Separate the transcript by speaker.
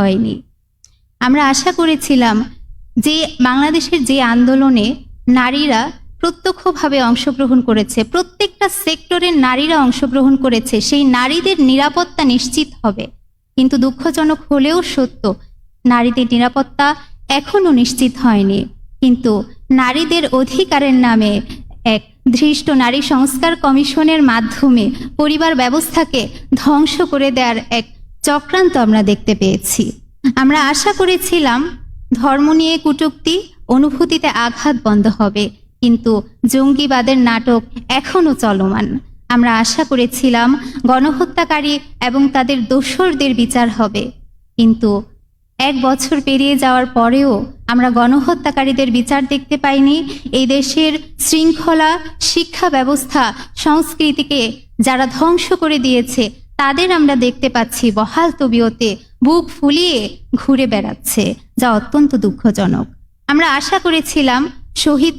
Speaker 1: হয়নি। আমরা আশা করেছিলাম যে বাংলাদেশের যে আন্দোলনে নারীরা প্রত্যক্ষভাবে অংশগ্রহণ করেছে, প্রত্যেকটা সেক্টরের নারীরা অংশগ্রহণ করেছে, সেই নারীদের নিরাপত্তা নিশ্চিত হবে। কিন্তু দুঃখজনক হলেও সত্য, নারীদের নিরাপত্তা এখনও নিশ্চিত হয়নি। কিন্তু নারীদের অধিকারের নামে এক ধৃষ্ট নারী সংস্কার কমিশনের মাধ্যমে পরিবার ব্যবস্থাকে ধ্বংস করে দেওয়ার এক চক্রান্ত আমরা দেখতে পেয়েছি। আমরা আশা করেছিলাম ধর্ম নিয়ে কটূক্তি, অনুভূতিতে আঘাত বন্ধ হবে, কিন্তু জঙ্গিবাদের নাটক এখনও চলমান। আমরা আশা করেছিলাম গণহত্যাকারী এবং তাদের দোসরদের বিচার হবে, কিন্তু এক বছর পেরিয়ে যাওয়ার পরেও আমরা গণহত্যাকারীদের বিচার দেখতে পাইনি। এই দেশের শৃঙ্খলা, শিক্ষা ব্যবস্থা, সংস্কৃতিকে যারা ধ্বংস করে দিয়েছে তাদের আমরা দেখতে পাচ্ছি বহাল তবিয়তে বুক ফুলিয়ে ঘুরে বেড়াচ্ছে, যা অত্যন্ত দুঃখজনক। আমরা আশা করেছিলাম শহীদ